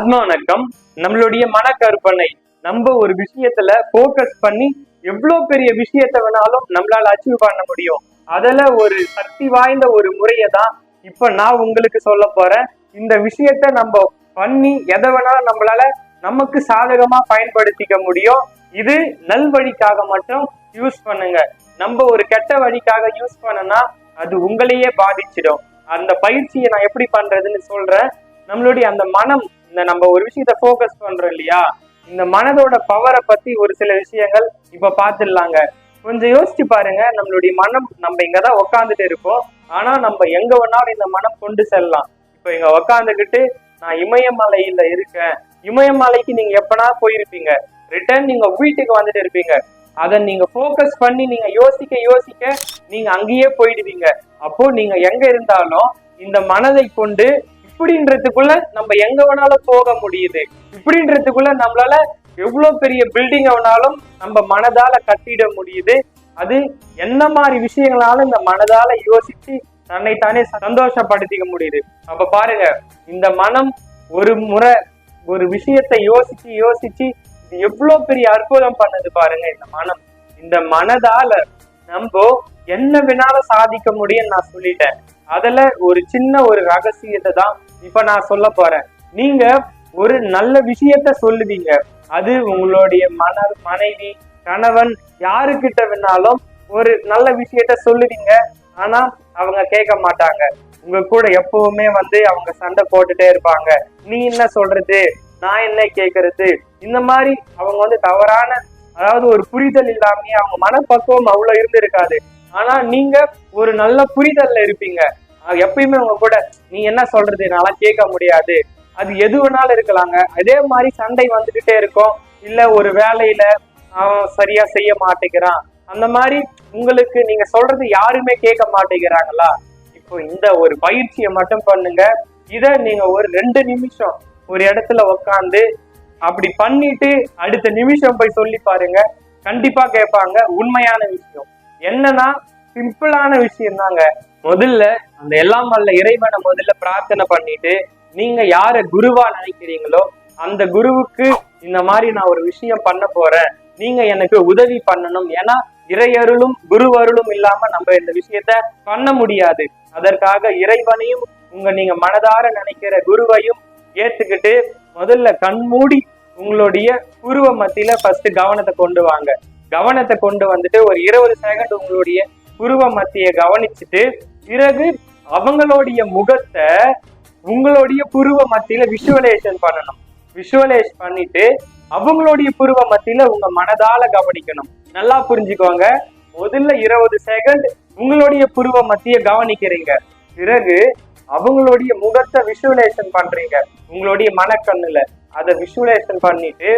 ஆத்ம வணக்கம். நம்மளுடைய மனக்கற்பனை நம்ம ஒரு விஷயத்துல ஃபோக்கஸ் பண்ணி எவ்வளோ பெரிய விஷயத்த வேணாலும் நம்மளால அச்சீவ் பண்ண முடியும். அதுல ஒரு சக்தி வாய்ந்த ஒரு முறையை தான் இப்ப நான் உங்களுக்கு சொல்ல போறேன். இந்த விஷயத்த நம்ம பண்ணி எதை வேணாலும் நம்மளால நமக்கு சாதகமா பயன்படுத்திக்க முடியும். இது நல் வழிக்காக மட்டும் யூஸ் பண்ணுங்க. நம்ம ஒரு கெட்ட வழிக்காக யூஸ் பண்ணனா அது உங்களையே பாதிச்சிடும். அந்த பயிற்சியை நான் எப்படி பண்றதுன்னு சொல்றேன். நம்மளுடைய அந்த மனம் இந்த நம்ம ஒரு விஷயத்த ஃபோக்கஸ் பண்றோம் இல்லையா? இந்த மனதோட பவரை பத்தி ஒரு சில விஷயங்கள் இப்ப பாத்துடலாங்க கொஞ்சம் யோசிச்சு பாருங்க நம்மளுடைய மனம் நம்ம இங்கதான் உக்காந்துட்டு இருக்கோம். ஆனா நம்ம எங்க வேணாலும் இந்த மனம் கொண்டு செல்லலாம். இப்ப இங்க உக்காந்துக்கிட்டு நான் இமயமலையில இருக்கேன். இமயமலைக்கு நீங்க எப்பனா போயிருப்பீங்க. ரிட்டர்ன் நீங்க வீட்டுக்கு வந்துட்டு இருப்பீங்க. அதை நீங்க ஃபோக்கஸ் பண்ணி நீங்க யோசிக்க யோசிக்க நீங்க அங்கேயே போயிடுவீங்க. அப்போ நீங்க எங்க இருந்தாலும் இந்த மனதை கொண்டு இப்படின்றதுக்குள்ள நம்ம எங்க வேணாலும் போக முடியுது. இப்படின்றதுக்குள்ள நம்மளால எவ்வளவு பெரிய பில்டிங் வேணாலும் நம்ம மனதால கட்டிட முடியுது. அது என்ன மாதிரி விஷயங்களாலும் இந்த மனதால யோசிச்சு தன்னைத்தானே சந்தோஷப்படுத்திக்க முடியுது. அப்ப பாருங்க இந்த மனம் ஒரு முறை ஒரு விஷயத்தை யோசிச்சு யோசிச்சு எவ்வளவு பெரிய அற்புதம் பண்ணுது பாருங்க இந்த மனம். இந்த மனதால நம்ம என்ன வேணாலும் சாதிக்க முடியும்னு நான் சொல்லிட்டேன். அதுல ஒரு சின்ன ஒரு ரகசியத்தை தான் இப்ப நான் சொல்ல போறேன். நீங்க ஒரு நல்ல விஷயத்த சொல்லுவீங்க. அது உங்களுடைய மன மனைவி கணவன் யாருக்கிட்ட வேணாலும் ஒரு நல்ல விஷயத்த சொல்லுவீங்க. ஆனா அவங்க கேட்க மாட்டாங்க. உங்க கூட எப்பவுமே வந்து அவங்க சண்டை போட்டுட்டே இருப்பாங்க. நீ என்ன சொல்றது? நான் என்ன கேக்குறது? இந்த மாதிரி அவங்க வந்து தவறான அதாவது ஒரு புரிதல் இல்லாமயே அவங்க மனப்பக்குவம் அவ்வளவு இருந்திருக்காது. ஆனா நீங்க ஒரு நல்ல புரிதல்ல இருப்பீங்க. எப்பயுமே உங்க கூட நீ என்ன சொல்றது? என்னால கேட்க முடியாது. அது எது வேணாலும் இருக்கலாங்க. அதே மாதிரி சண்டை வந்துகிட்டே இருக்கும். இல்ல ஒரு வேலையில அவன் சரியா செய்ய மாட்டேங்கிறான். அந்த மாதிரி உங்களுக்கு நீங்க சொல்றது யாருமே கேட்க மாட்டேங்கிறாங்களா? இப்போ இந்த ஒரு பயிற்சியை மட்டும் பண்ணுங்க. இத நீங்க ஒரு ரெண்டு நிமிஷம் ஒரு இடத்துல உக்காந்து அப்படி பண்ணிட்டு அடுத்த நிமிஷம் போய் சொல்லி பாருங்க. கண்டிப்பா கேட்பாங்க. உண்மையான விஷயம். என்னன்னா சிம்பிளான விஷயம் தாங்க முதல்ல அந்த எல்லாம் வல்ல இறைவனை முதல்ல பிரார்த்தனை பண்ணிட்டு நீங்க யார குருவா நினைக்கிறீங்களோ அந்த குருவுக்கு இந்த மாதிரி நான் ஒரு விஷயம் பண்ண போறேன். நீங்க எனக்கு உதவி பண்ணணும். ஏன்னா இறையருளும் குருவருளும் இல்லாம நம்ம இந்த விஷயத்த பண்ண முடியாது. அதற்காக இறைவனையும் உங்க நீங்க மனதார நினைக்கிற குருவையும் ஏத்துக்கிட்டு முதல்ல கண்மூடி உங்களுடைய புருவ மத்தியில ஃபர்ஸ்ட் கவனத்தை கொண்டு வாங்க. கவனத்தை கொண்டு வந்துட்டு ஒரு இருபது செகண்ட் உங்களுடைய குருவ மத்திய கவனிச்சுட்டு பிறகு அவங்களுடைய முகத்தை உங்களுடைய புருவ மத்தியில விஷுவலைசேஷன் பண்ணணும். விஷுவலைஸ் பண்ணிட்டு அவங்களுடைய புருவ மத்தியில உங்க மனதால கவனிக்கணும். நல்லா புரிஞ்சுக்கோங்க. முதல்ல இருபது செகண்ட் உங்களுடைய புருவ மத்திய கவனிக்கிறீங்க. பிறகு அவங்களுடைய முகத்தை விஷுவலைசேஷன் பண்றீங்க. உங்களுடைய மனக்கண்ணுல. அதை விஷுவலைசேஷன் பண்ணிட்டு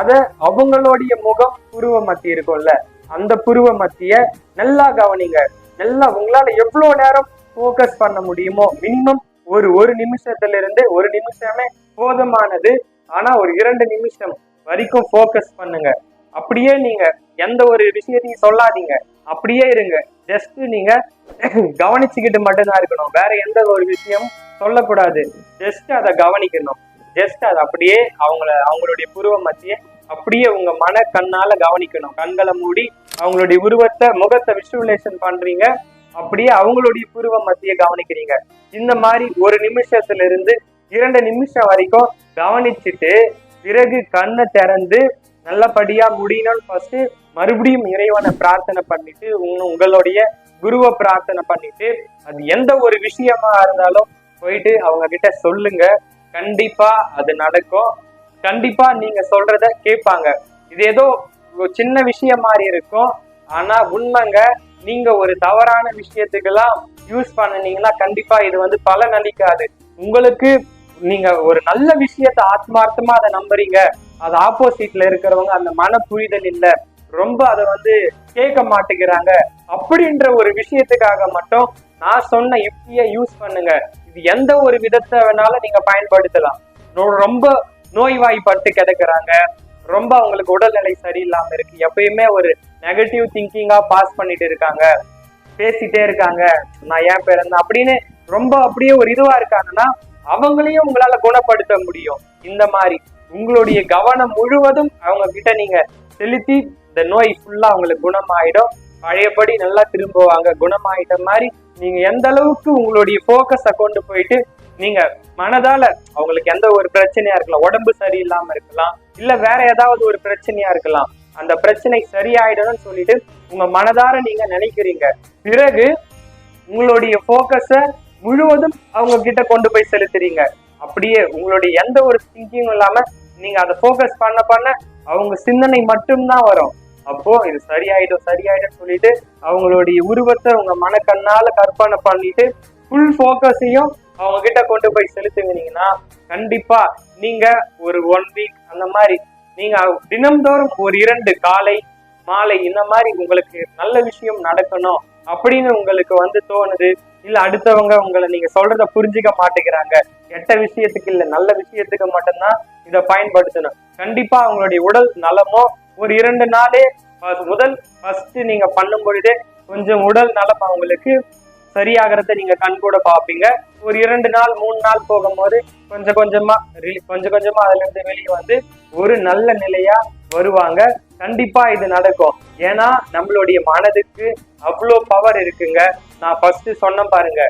அதை அவங்களுடைய முகம் புருவ மத்தி இருக்கும்ல. அந்த புருவ மத்திய நல்லா கவனிங்க. நல்லா உங்களால எவ்வளவு நேரம் ஃபோக்கஸ் பண்ண முடியுமோ மினிமம் ஒரு ஒரு நிமிஷத்துல இருந்து ஒரு நிமிஷமே போதுமானது. ஆனா ஒரு இரண்டு நிமிஷம் வரைக்கும் ஃபோக்கஸ் பண்ணுங்க. அப்படியே நீங்க எந்த ஒரு விஷயத்தையும் சொல்லாதீங்க. அப்படியே இருங்க. ஜஸ்ட் நீங்க கவனிச்சுக்கிட்டு மட்டும்தான் இருக்கணும். வேற எந்த ஒரு விஷயம் சொல்லக்கூடாது. ஜஸ்ட் அதை கவனிக்கணும். ஜஸ்ட் அதை அப்படியே அவங்கள அவங்களுடைய புருவ மத்திய அப்படியே உங்க மன கண்ணால கவனிக்கணும். கண்களை மூடி அவங்களுடைய உருவத்தை முகத்தை விஷுவலைசேஷன் பண்றீங்க. அப்படியே அவங்களுடைய புருவ மத்திய கவனிக்கிறீங்க. இந்த மாதிரி ஒரு நிமிஷத்துல இருந்து இரண்டு நிமிஷம் வரைக்கும் கவனிச்சுட்டு பிறகு கண்ணை திறந்து நல்லபடியா முடியணும்னு ஃபர்ஸ்ட் மறுபடியும் இறைவனை பிரார்த்தனை பண்ணிட்டு உங்க- உங்களுடைய குருவை பிரார்த்தனை பண்ணிட்டு அது எந்த ஒரு விஷயமா இருந்தாலும் போயிட்டு அவங்க கிட்ட சொல்லுங்க. கண்டிப்பா அது நடக்கும். கண்டிப்பா நீங்க சொல்றத கேட்பாங்க. இது ஏதோ சின்ன விஷயம் மாதிரி இருக்கும். ஆனா உண்மைங்க நீங்க ஒரு தவறான விஷயத்துக்கெல்லாம் யூஸ் பண்ணுனீங்கன்னா கண்டிப்பா இது வந்து பலன் அளிக்காது உங்களுக்கு நீங்க ஒரு நல்ல விஷயத்த ஆத்மார்த்தமா அதை நம்புறீங்க. அது ஆப்போசிட்ல இருக்கிறவங்க அந்த மன புரிதல் இல்ல. ரொம்ப அதை வந்து கேட்க மாட்டேங்கிறாங்க. அப்படின்ற ஒரு விஷயத்துக்காக மட்டும் நான் சொன்ன யுக்தியை யூஸ் பண்ணுங்க. இது எந்த ஒரு விதத்தை வேணாலும் நீங்க பயன்படுத்தலாம். ரொம்ப நோய்வாய்ப்பட்டு கிடக்குறாங்க. ரொம்ப அவங்களுக்கு உடல்நிலை சரியில்லாம இருக்கு. எப்பயுமே ஒரு நெகட்டிவ் திங்கிங்கா பாஸ் பண்ணிட்டு இருக்காங்க. பேசிட்டே இருக்காங்க. நான் ஏன் பிறந்தேன் அப்படின்னு ரொம்ப அப்படியே ஒரு இதுவா இருக்காங்கன்னா அவங்களையும் உங்களால குணப்படுத்த முடியும். இந்த மாதிரி. உங்களுடைய கவனம் முழுவதும் அவங்க கிட்ட நீங்க செலுத்தி இந்த நோய் ஃபுல்லா அவங்களுக்கு குணமாயிடும். பழையபடி நல்லா திரும்புவாங்க. குணமாயிட்ட மாதிரி நீங்க எந்த அளவுக்கு உங்களுடைய போக்கஸ கொண்டு போயிட்டு நீங்க மனதால அவங்களுக்கு எந்த ஒரு பிரச்சனையா இருக்கலாம் உடம்பு சரியில்லாம இருக்கலாம் இல்ல வேற ஏதாவது ஒரு பிரச்சனையா இருக்கலாம் அந்த பிரச்சனை சரியாயிடணும்னு சொல்லிட்டு உங்க மனதார நீங்க நினைக்கிறீங்க. பிறகு உங்களுடைய போக்கஸ முழுவதும் அவங்க கிட்ட கொண்டு போய் செலுத்துறீங்க. அப்படியே உங்களுடைய எந்த ஒரு திங்கிங்கும் இல்லாம நீங்க அதை ஃபோக்கஸ் பண்ண பண்ண அவங்க சிந்தனை மட்டும்தான் வரும். அப்போ இது சரியாயிடும் சரியாயிடும் சொல்லிட்டு அவங்களுடைய உருவத்தை உங்க மனக்கண்ணால கற்பனை பண்ணிட்டு ஃபுல் ஃபோக்கஸையும் அவங்க கிட்ட கொண்டு போய் செலுத்துனீங்கன்னா கண்டிப்பா நீங்க ஒரு ஒன் வீக் அந்த மாதிரி நீங்க தினம்தோறும் ஒரு இரண்டு காலை மாலை இந்த மாதிரி உங்களுக்கு நல்ல விஷயம் நடக்கணும் அப்படின்னு உங்களுக்கு வந்து தோணுது இல்ல அடுத்தவங்க உங்களை நீங்க சொல்றத புரிஞ்சுக்க மாட்டேங்கிறாங்க கெட்ட விஷயத்துக்கு இல்ல நல்ல விஷயத்துக்கு மட்டும்தான் இதை பயன்படுத்தணும். கண்டிப்பா அவங்களுடைய உடல் நலமோ ஒரு இரண்டு நாளே முதல் ஃபர்ஸ்ட் நீங்க பண்ணும் பொழுதே கொஞ்சம் உடல் நலம் அவங்களுக்கு சரியாகிறத நீங்க கண் கூட பாப்பீங்க ஒரு இரண்டு நாள் மூணு நாள் போகும்போது கொஞ்சம் கொஞ்சமா கொஞ்சம் கொஞ்சமா அதுல இருந்து வெளியே வந்து ஒரு நல்ல நிலையா வருவாங்க. கண்டிப்பா இது நடக்கும். ஏன்னா நம்மளுடைய மனதுக்கு அவ்வளோ பவர் இருக்குங்க. நான் ஃபர்ஸ்ட் சொன்ன பாருங்க.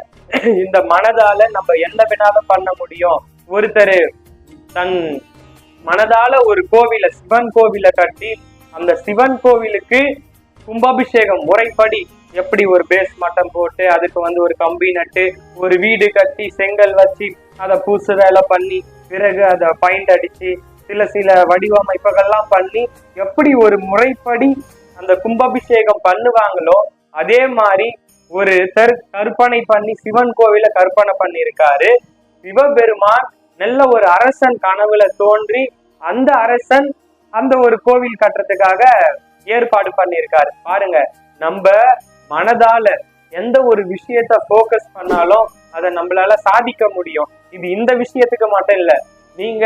இந்த மனதால நம்ம என்ன வேணாலும் பண்ண முடியும். ஒருத்தர் தன் மனதால ஒரு கோவில சிவன் கோவில கட்டி அந்த சிவன் கோவிலுக்கு கும்பாபிஷேகம் முறைப்படி எப்படி ஒரு பேஸ் மட்டம் போட்டு அதுக்கு வந்து ஒரு கம்பி நட்டு ஒரு வீடு கட்டி செங்கல் வச்சு அதை பூசு வேலை பண்ணி பிறகு அதை பைண்ட் அடிச்சு சில சில வடிவமைப்புகள்லாம் பண்ணி எப்படி ஒரு முறைப்படி அந்த கும்பாபிஷேகம் பண்ணுவாங்களோ அதே மாதிரி ஒரு தர் கற்பனை பண்ணி சிவன் கோவில கற்பனை பண்ணியிருக்காரு. சிவபெருமான் நல்ல ஒரு அரசன் கனவுல தோன்றி அந்த அரசன் அந்த ஒரு கோவில் கட்டுறதுக்காக ஏற்பாடு பண்ணியிருக்காரு. பாருங்க நம்ம மனதால எந்த ஒரு விஷயத்த ஃபோக்கஸ் பண்ணாலும் அதை நம்மளால சாதிக்க முடியும். இது இந்த விஷயத்துக்கு மட்டும் இல்ல. நீங்க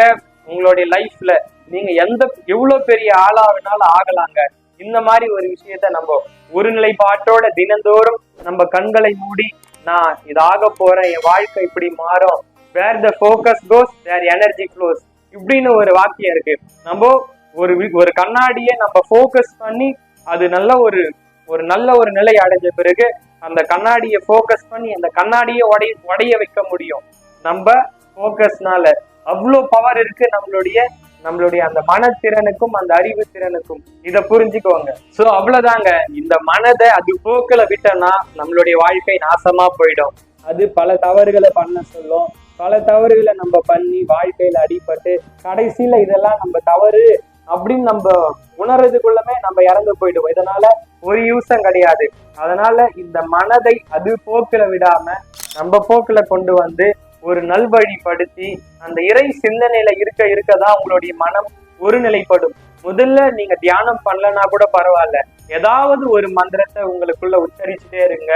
உங்களுடைய லைஃப்ல நீங்க எந்த எவ்வளவு பெரிய ஆளா வேணாலும் ஆகலாங்க. இந்த மாதிரி ஒரு விஷயத்த நம்ம ஒரு நிலைப்பாட்டோட தினந்தோறும் நம்ம கண்களை மூடி நான் இதாக போறேன் என் வாழ்க்கை இப்படி மாறும் where the focus goes where energy flows இப்படின்னு ஒரு வாக்கியம் இருக்கு. நம்ம ஒரு ஒரு கண்ணாடியை நம்ம ஃபோக்கஸ் பண்ணி அது நல்ல ஒரு ஒரு நல்ல ஒரு நிலை அடைஞ்ச பிறகு அந்த கண்ணாடியை ஃபோக்கஸ் பண்ணி அந்த கண்ணாடியை உடைய உடைய வைக்க முடியும். நம்ம ஃபோக்கஸ்னால அவ்வளோ பவர் இருக்கு நம்மளுடைய நம்மளுடைய அந்த மனத்திறனுக்கும் அந்த அறிவு திறனுக்கும் இதை புரிஞ்சுக்கோங்க. சோ அவ்வளவுதாங்க. இந்த மனதை அது போக்கில விட்டோம்னா நம்மளுடைய வாழ்க்கை நாசமா போயிடும். அது பல தவறுகளை பண்ண சொல்லும். பல தவறுகளை நம்ம பண்ணி வாழ்க்கையில அடிபட்டு கடைசியில இதெல்லாம் நம்ம தவறு அப்படின்னு நம்ம உணர்றதுக்குள்ளமே நம்ம இறந்து போயிடுவோம். இதனால ஒரு யூசம் கிடையாது. அதனால இந்த மனதை அது போக்கில விடாம நம்ம போக்கில கொண்டு வந்து ஒரு நல்வழிப்படுத்தி அந்த இறை சிந்தனையில இருக்க இருக்க தான் உங்களுடைய மனம் ஒருநிலைப்படும். முதல்ல நீங்க தியானம் பண்ணலன்னா கூட பரவாயில்ல. ஏதாவது ஒரு மந்திரத்தை உங்களுக்குள்ள உச்சரிச்சுட்டே இருங்க.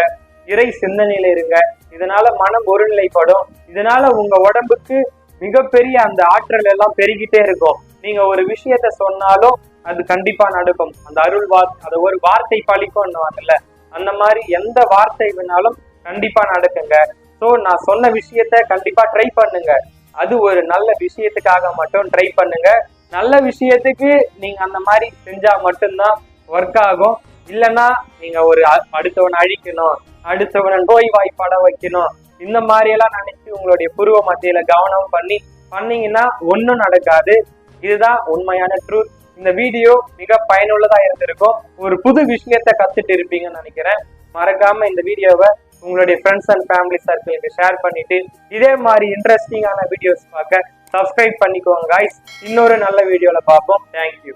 இறை சிந்தனையில இருங்க. இதனால மனம் ஒருநிலைப்படும். இதனால உங்க உடம்புக்கு மிகப்பெரிய அந்த ஆற்றல் எல்லாம் பெருகிட்டே இருக்கும். நீங்க ஒரு விஷயத்த சொன்னாலும் அது கண்டிப்பா நடக்கும். அந்த அருள் வார் அது ஒரு வார்த்தை பழிக்கும்னுவாங்கல்ல அந்த மாதிரி எந்த வார்த்தை வேணாலும் கண்டிப்பா நடக்குங்க. ஸோ நான் சொன்ன விஷயத்த கண்டிப்பா ட்ரை பண்ணுங்க. அது ஒரு நல்ல விஷயத்துக்காக மட்டும் ட்ரை பண்ணுங்க. நல்ல விஷயத்துக்கு நீங்க அந்த மாதிரி செஞ்சா மட்டும்தான் ஒர்க் ஆகும். இல்லைன்னா நீங்க ஒரு அடுத்தவனை அழிக்கணும். அடுத்தவனை நோய் வாய்ப்பட வைக்கணும். இந்த மாதிரி எல்லாம் நினைச்சு உங்களுடைய புருவ மத்தியில கவனம் பண்ணி பண்ணீங்கன்னா ஒன்றும் நடக்காது. இதுதான் உண்மையான ட்ரூத் இந்த வீடியோ மிக பயனுள்ளதா இருந்திருக்கும். ஒரு புது விஷயத்த கத்துட்டு இருப்பீங்கன்னு நினைக்கிறேன். மறக்காம இந்த வீடியோவை உங்களுடைய ஃப்ரெண்ட்ஸ் அண்ட் ஃபேமிலி சர்க்கிளுக்கு ஷேர் பண்ணிட்டு இதே மாதிரி இன்ட்ரெஸ்டிங்கான வீடியோஸ் பார்க்க சப்ஸ்கிரைப் பண்ணிக்கோங்க காய்ஸ் இன்னொரு நல்ல வீடியோவில் பார்ப்போம். தேங்க்யூ